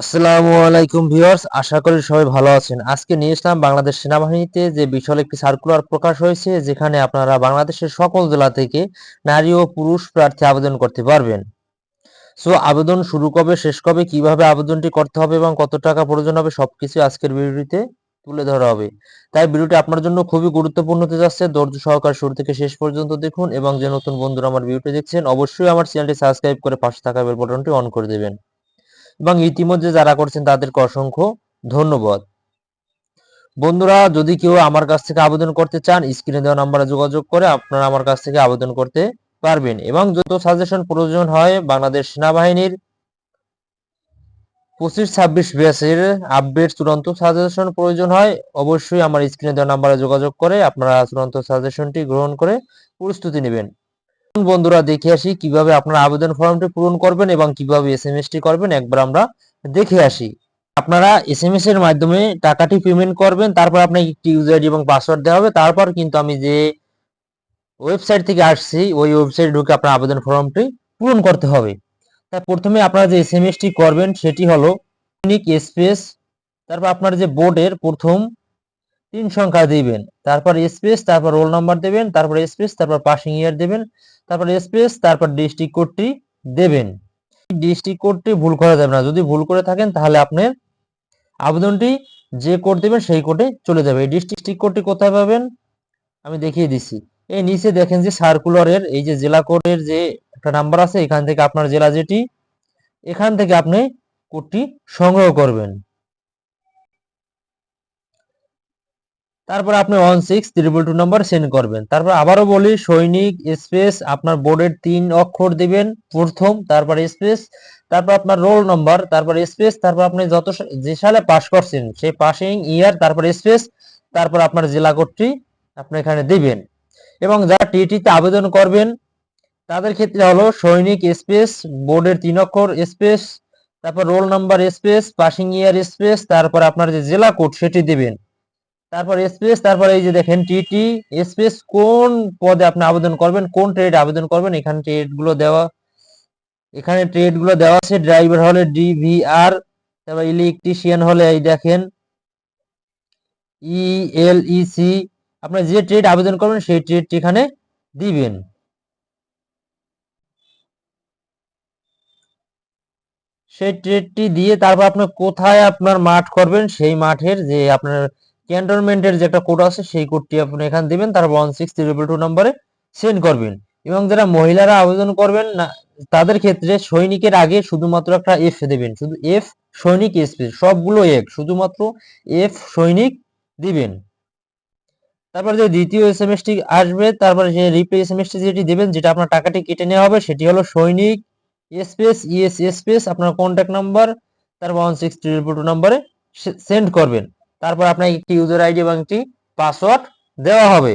আসসালামু আলাইকুম ভিউয়ার্স, আশা করি সবাই ভালো আছেন। আজকে নিয়ে এসলাম বাংলাদেশ সেনাবাহিনীতে যে বিশাল একটি সার্কুলার প্রকাশ হয়েছে, যেখানে আপনারা বাংলাদেশের সকল জেলা থেকে নারী ও পুরুষ প্রার্থী আবেদন করতে পারবেন। সো আবেদন শুরু কবে, শেষ কবে, কীভাবে আবেদনটি করতে হবে এবং কত টাকা প্রয়োজন হবে, সবকিছু আজকের ভিডিওতে তুলে ধরা হবে। তাই ভিডিওটি আপনার জন্য খুবই গুরুত্বপূর্ণ হতে যাচ্ছে। ধৈর্য সহকার শুরু থেকে শেষ পর্যন্ত দেখুন এবং যে নতুন বন্ধুরা আমার ভিডিওটি দেখছেন, অবশ্যই আমার চ্যানেলটি সাবস্ক্রাইব করে পাশে থাকা বেল বাটনটি অন করে দেবেন। এবং ইতিমধ্যে যারা করছেন তাদেরকে অসংখ্য ধন্যবাদ। বন্ধুরা, যদি কেউ আমার কাছ থেকে আবেদন করতে চান, স্ক্রিনে দেওয়া নাম্বারে যোগাযোগ করে আপনারা আমার কাছ থেকে আবেদন করতে পারবেন। এবং যত সাজেশন প্রয়োজন হয় বাংলাদেশ সেনাবাহিনীর পঁচিশ ছাব্বিশ ব্যাচের আপডেট চূড়ান্ত সাজেশন প্রয়োজন হয়, অবশ্যই আমার স্ক্রিনে দেওয়া নাম্বারে যোগাযোগ করে আপনারা চূড়ান্ত সাজেশনটি গ্রহণ করে প্রস্তুতি নেবেন। বন্ধুরা দেখে আসি কীভাবে আপনারা আবেদন ফর্মটি পূরণ করবেন এবং কীভাবে এসএমএস টি করবেন। একবার আমরা দেখে আসি। আপনারা এস এম এস এর মাধ্যমে টাকাটি পেমেন্ট করবেন, তারপর আপনাকে একটি ইউজার আইডি এবং পাসওয়ার্ড দেওয়া হবে। তারপর কিন্তু আমি যে ওয়েবসাইট থেকে আসছি, ওই ওয়েবসাইটে ঢুকে আপনার আবেদন ফর্মটি পূরণ করতে হবে। তা প্রথমে আপনারা যে এসএমএস টি করবেন, সেটি হলো ইউনিক স্পেস তারপর আপনার যে বোর্ডের প্রথম তিন সংখ্যা দিবেন। তারপর স্পেস তারপর রোল নাম্বার দেবেন, তারপর স্পেস তারপর পাসিং ইয়ার দেবেন, তারপর স্পেস তারপর ডিস্ট্রিক্ট কোডটি দেবেন। ডিস্ট্রিক্ট কোডটি ভুল করা যাবে না। যদি ভুল করে থাকেন তাহলে আপনার আবেদনটি যে কোড দেবেন সেই কোডে চলে যাবে। এই ডিস্ট্রিক্ট কোডটি কোথায় পাবেন? আমি দেখিয়ে দিচ্ছি। এই নিচে দেখেন যে সার্কুলারের এই যে জেলা কোডের যে একটা নাম্বার আছে, এখান থেকে আপনার জেলা যেটি, এখান থেকে আপনি কোডটি সংগ্রহ করবেন। তারপর আপনি one six triple two number send করবেন। তারপর আবারও বলি, সৈনিক স্পেস আপনার বোর্ডের তিন অক্ষর দিবেন, প্রথম, তারপর স্পেস তারপর আপনার রোল নাম্বার তারপর স্পেস তারপর আপনি যত যে সালে পাস করছেন, সেই পাসিং ইয়ার তারপর স্পেস তারপর আপনার জেলা কোডটি আপনি এখানে দিবেন। এবং যারা টিটিতে আবেদন করবেন, তাদের ক্ষেত্রে হলো সৈনিক স্পেস বোর্ডের তিন অক্ষর স্পেস তারপর roll number space passing year space তারপর আপনার যে জেলা কোড সেটি দিবেন। তারপর স্পেস তারপর এই যে দেখেন টিটি স্পেস কোন পদে আপনি আবেদন করবেন, কোন ট্রেড আবেদন করবেন, এখানে ট্রেডগুলো দেওয়া, এখানে ট্রেডগুলো দেওয়া আছে ড্রাইভার হলে ডিভিআর তারপর ইলেকট্রিশিয়ান হলে এই দেখেন ই এল ইএলইসি আপনার যে ট্রেড আবেদন করবেন, সেই ট্রেডটি এখানে দিবেন। সেই ট্রেডটি দিয়ে তারপর আপনি কোথায় আপনার মাঠ করবেন, সেই মাঠের যে আপনার ক্যান্টনমেন্টের যে একটা কোড আছে, সেই কোডটি আপনি এখানে দিবেন, তারপর ওয়ান সিক্স ট্রিপল টু নম্বরে সেন্ড করবেন। এবং যারা মহিলারা আবেদন করবেন না, তাদের ক্ষেত্রে সৈনিকের আগে শুধুমাত্র একটা এফ দেবেন। শুধু এফ সৈনিক স্পেস, সবগুলো এক, শুধুমাত্র এফ সৈনিক দিবেন। তারপর যে দ্বিতীয় এস এম টি আসবে, তারপর যে রিপ্লে এস এম টি যেটি দেবেন, যেটা আপনার টাকাটি কেটে নেওয়া হবে, সেটি হলো সৈনিক স্পেস ইএস স্পেস আপনার কন্ট্যাক্ট নাম্বার তারপর ওয়ান সিক্স ট্রিপল টু নম্বরে সেন্ড করবেন। তারপর আপনাকে একটি ইউজার আইডি এবং একটি পাসওয়ার্ড দেওয়া হবে।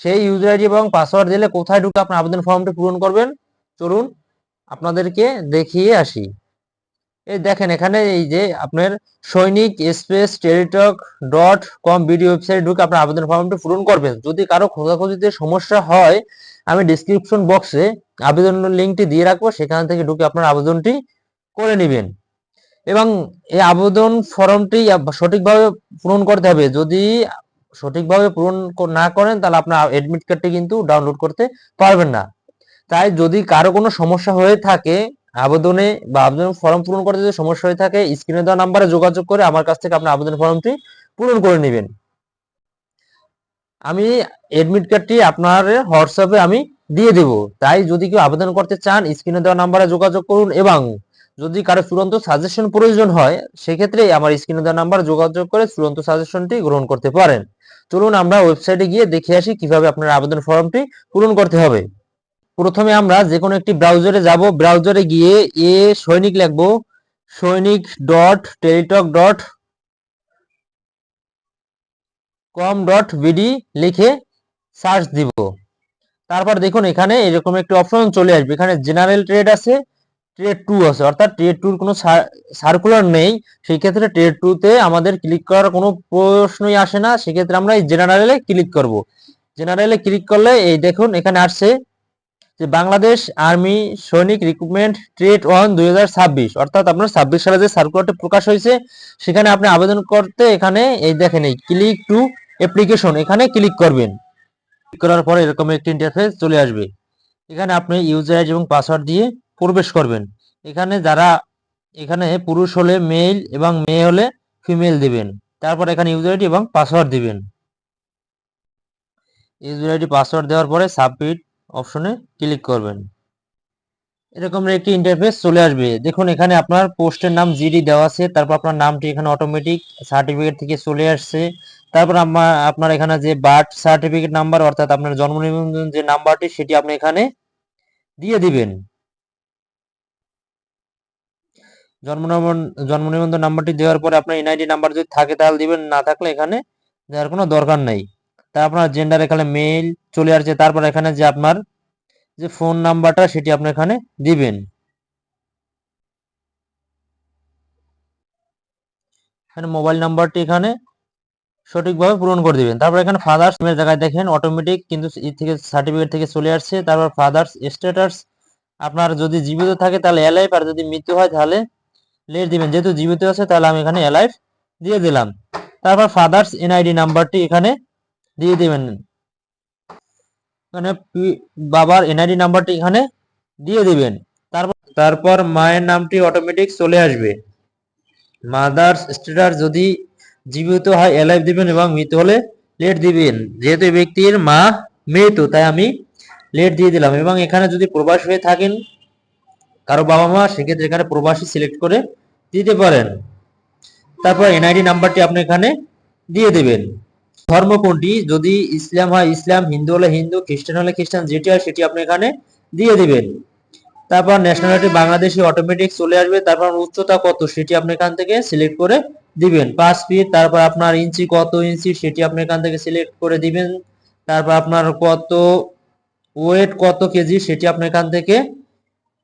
সেই ইউজার আইডি এবং পাসওয়ার্ড দিলে কোথায় ঢুকে আপনার আবেদন ফর্মটি পূরণ করবেন? চলুন আপনাদেরকে দেখিয়ে আসি। এই দেখেন এখানে এই যে আপনার সৈনিক space Teletalk dot com video website ঢুকে আপনার আবেদন ফর্মটি পূরণ করবেন। যদি কারও খোঁজাখুঁজিতে সমস্যা হয়, আমি ডিসক্রিপশন বক্সে আবেদনের লিঙ্কটি দিয়ে রাখব। সেখান থেকে ঢুকে আপনার আবেদনটি করে নেবেন। এবং এই আবেদন ফর্মটি সঠিকভাবে পূরণ করতে হবে। যদি সঠিকভাবে পূরণ না করেন, তাহলে আপনার অ্যাডমিট কার্ডটি কিন্তু ডাউনলোড করতে পারবেন না। তাই যদি কারও কোনো সমস্যা হয়ে থাকে, আবেদনে বা আবেদন ফর্ম পূরণ করতে যদি সমস্যা হয়ে থাকে স্ক্রিনে দেওয়া নাম্বারে যোগাযোগ করে আমার কাছ থেকে আপনার আবেদন ফর্মটি পূরণ করে নেবেন। আমি অ্যাডমিট কার্ডটি আপনার হোয়াটসঅ্যাপে আমি দিয়ে দেব। তাই যদি কেউ আবেদন করতে চান স্ক্রিনে দেওয়া নাম্বারে যোগাযোগ করুন এবং যদি কারও চূড়ান্ত সাজেশন প্রয়োজন হয়, সেক্ষেত্রে আমার স্ক্রিনে দেওয়া নাম্বার যোগাযোগ করে চূড়ান্ত সাজেশনটি গ্রহণ করতে পারেন। চলুন আমরা ওয়েবসাইটে গিয়ে দেখে আসি কীভাবে আপনার আবেদন ফর্মটি পূরণ করতে হবে। প্রথমে আমরা যে কোনো একটি ব্রাউজারে যাব। ব্রাউজারে গিয়ে এ সৈনিক লিখব সৈনিক dot Teletalk dot com dot BD লিখে সার্চ দিব। তারপর দেখুন এখানে এরকম একটি অপশন চলে আসবে। এখানে জেনারেল ট্রেড আছে ট্রেড টু আছে। অর্থাৎ ট্রেড টুর কোনো সার্কুলার নেই। সেই ক্ষেত্রে ট্রেড টুতে আমাদের ক্লিক করার কোনো প্রশ্নই আসে না। সেক্ষেত্রে আমরা এই জেনারেলে ক্লিক করব। জেনারেলে ক্লিক করলে এই দেখুন, এখানে আসছে যে বাংলাদেশ আর্মি সৈনিক রিক্রুটমেন্ট ট্রেড ওয়ান দুই অর্থাৎ আপনার ছাব্বিশ সালে যে সার্কুলারটি প্রকাশ হয়েছে, সেখানে আপনি আবেদন করতে এখানে এই দেখেন, এই ক্লিক টু অ্যাপ্লিকেশন এখানে ক্লিক করবেন। ক্লিক করার পরে এরকম একটি ইন্টারফেস চলে আসবে। এখানে আপনি ইউজার এবং পাসওয়ার্ড দিয়ে প্রবেশ করবেন। এখানে যারা, এখানে পুরুষ হলে মেল এবং মেয়ে হলে ফিমেল দিবেন। তারপর এখানে ইউজার আইডি এবং পাসওয়ার্ড দিবেন। ইউজার আইডি পাসওয়ার্ড দেওয়ার পরে সাবমিট অপশনে ক্লিক করবেন। এরকম একটি ইন্টারফেস চলে আসবে। দেখুন, এখানে আপনার পোস্টের নাম জিডি দেওয়া আছে। তারপর আপনার নামটি এখানে অটোমেটিক সার্টিফিকেট থেকে চলে আসছে। তারপর আপনার এখানে যে বার্থ সার্টিফিকেট নাম্বার অর্থাৎ আপনার জন্ম নিবন্ধন যে নাম্বারটি সেটি আপনি এখানে দিয়ে দিবেন। জন্ম জন্ম নিবন্ধন নাম্বারটি দেওয়ার পরে আপনার এনআইডি নাম্বার যদি থাকে তাহলে দিবেন, না থাকলে এখানে দেওয়ার কোনো দরকার নেই। তা আপনার জেন্ডার এখানে মেল চলে আসছে, তারপর এখানে যে আপনার যে ফোন নাম্বারটা সেটি আপনি এখানে দিবেন। এখানে মোবাইল নাম্বারটি এখানে সঠিকভাবে পূরণ করে দিবেন। তারপর এখানে ফাদার্স এর জায়গায় দেখেন অটোমেটিক কিন্তু থেকে সার্টিফিকেট থেকে চলে আসছে। তারপর ফাদার্স স্ট্যাটাস আপনার যদি জীবিত থাকে তাহলে অ্যালাইভ আর যদি মৃত্যু হয় তাহলে লেট দিবেন। যেহেতু জীবিত আছে, তাহলে আমি এখানে অ্যালাইভ দিয়ে দিলাম। তারপর ফাদার্স এনআইডি নাম্বারটি এখানে দিয়ে দিবেন। এখানে বাবার এনআইডি নাম্বারটি এখানে দিয়ে দিবেন। তারপর তারপর মায়ের নামটি অটোমেটিক চলে আসবে। মাদার্স স্ট্যাটাস যদি জীবিত হয় অ্যালাইভ দিবেন এবং মৃত হলে লেট দিবেন। যেহেতু ব্যক্তির মা মৃত, তাই আমি লেট দিয়ে দিলাম। এবং এখানে যদি প্রবাস হয়ে থাকেন কারও বাবা মা সেক্ষেত্রে এখানে প্রবাসী সিলেক্ট করে দিতে পারেন। তারপর এনআইডি নাম্বারটি আপনি এখানে দিয়ে দেবেন। ধর্ম কোনটি? যদি ইসলাম হয়, ইসলাম, হিন্দু হলে হিন্দু, খ্রিস্টান হলে খ্রিস্টান, যেটি হয় সেটি আপনি এখানে দিয়ে দিবেন। তারপর ন্যাশনালিটি বাংলাদেশি অটোমেটিক চলে আসবে। তারপর উচ্চতা কত? সেটি আপনি এখান থেকে সিলেক্ট করে দিবেন। পাঁচ ফিট তারপর আপনার ইঞ্চি কত ইঞ্চি? সেটি আপনি এখান থেকে সিলেক্ট করে দিবেন। তারপর আপনার কত ওয়েট কত কেজি? সেটি আপনি এখান থেকে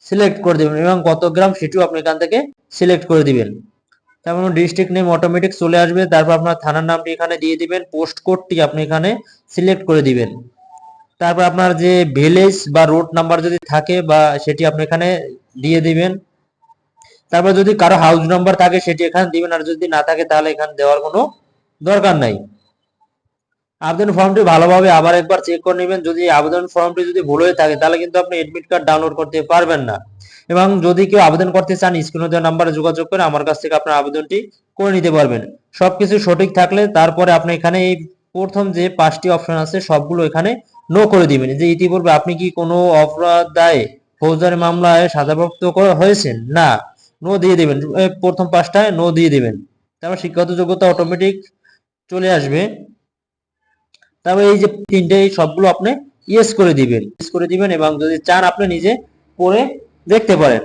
সিলেক্ট করে দিবেন এবং কত গ্রাম সেটিও আপনি এখান থেকে সিলেক্ট করে দিবেন। তারপর ডিস্ট্রিক্ট নেম অটোমেটিক চলে আসবে, তারপর আপনার থানার নামটি এখানে দিয়ে দিবেন পোস্ট কোডটি আপনি এখানে সিলেক্ট করে দিবেন। তারপর আপনার যে ভিলেজ বা রোড নাম্বার যদি থাকে বা সেটি আপনি এখানে দিয়ে দিবেন। তারপর যদি কারও হাউস নাম্বার থাকে সেটি এখানে দিবেন, আর যদি না থাকে তাহলে এখানে দেওয়ার কোনো দরকার নাই। আবেদন ফর্মটি ভালোভাবে আবার একবার চেক করে নেবেন। যদি আবেদন ফর্মটি যদি ভুল হয়ে থাকে, তাহলে কিন্তু আপনি এডমিট কার্ড ডাউনলোড করতে পারবেন না। এবং যদি কেউ আবেদন করতে চান, স্ক্রিনে দেওয়া নাম্বারে যোগাযোগ করে আমার কাছ থেকে আপনার আবেদনটি করে নিতে পারবেন। সবকিছু সঠিক থাকলে তারপরে আপনি এখানে এই প্রথম যে পাঁচটি অপশন আছে, সবগুলো এখানে নো করে দিবেন। যে ইতিপূর্বে আপনি কি কোনো অপরাধ দায়ে ফৌজদারি মামলায় সাজাপ্রাপ্ত হয়েছেন? না নো দিয়ে দিবেন। প্রথম পাঁচটায় নো দিয়ে দিবেন। তারপর শিক্ষাগত যোগ্যতা অটোমেটিক চলে আসবে। তারপর এই যে তিনটে এই সবগুলো আপনি ইয়েস করে দিবেন। ইয়েস করে দিবেন এবং যদি চান আপনি নিজে পড়ে দেখতে পারেন।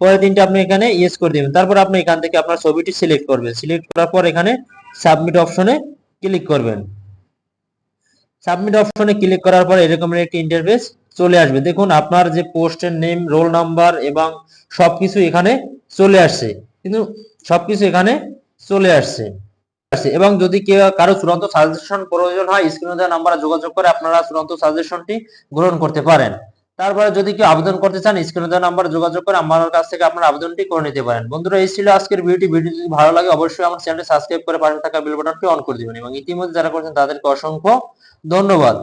পরে তিনটে আপনি এখানে ইয়েস করে দিবেন। তারপর আপনি এখান থেকে আপনার ছবিটি সিলেক্ট করবেন। সিলেক্ট করার পর এখানে সাবমিট অপশনে ক্লিক করবেন। সাবমিট অপশনে ক্লিক করার পর এরকম একটি ইন্টারফেস চলে আসবে। দেখুন, আপনার যে পোস্টের নেম রোল নাম্বার এবং সবকিছু এখানে চলে আসছে। কিন্তু সবকিছু এখানে চলে আসছে। আসছে এবং যদি কেউ কারও চূড়ান্ত সাজেশন প্রয়োজন হয় স্ক্রিনে দেওয়া নাম্বারে যোগাযোগ করে আপনারা চূড়ান্ত সাজেশনটি গ্রহণ করতে পারেন। তারপরে যদি কেউ আবেদন করতে চান স্ক্রিনে দেওয়া নাম্বারে যোগাযোগ করে আমার কাছ থেকে আপনার আবেদনটি করে নিতে পারেন। বন্ধুরা, এই ছিল আজকের ভিডিওটি। ভিডিও যদি ভালো লাগে, অবশ্যই আমার চ্যানেলটি সাবস্ক্রাইব করে পাশে থাকা বেল বাটনটি অন করে দিবেন। এবং ইতিমধ্যে যারা করেছেন, তাদেরকে অসংখ্য ধন্যবাদ।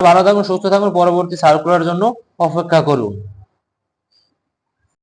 ভালো থাকুন, সুস্থ থাকুন, পরবর্তী সার্কুলার জন্য অপেক্ষা করুন।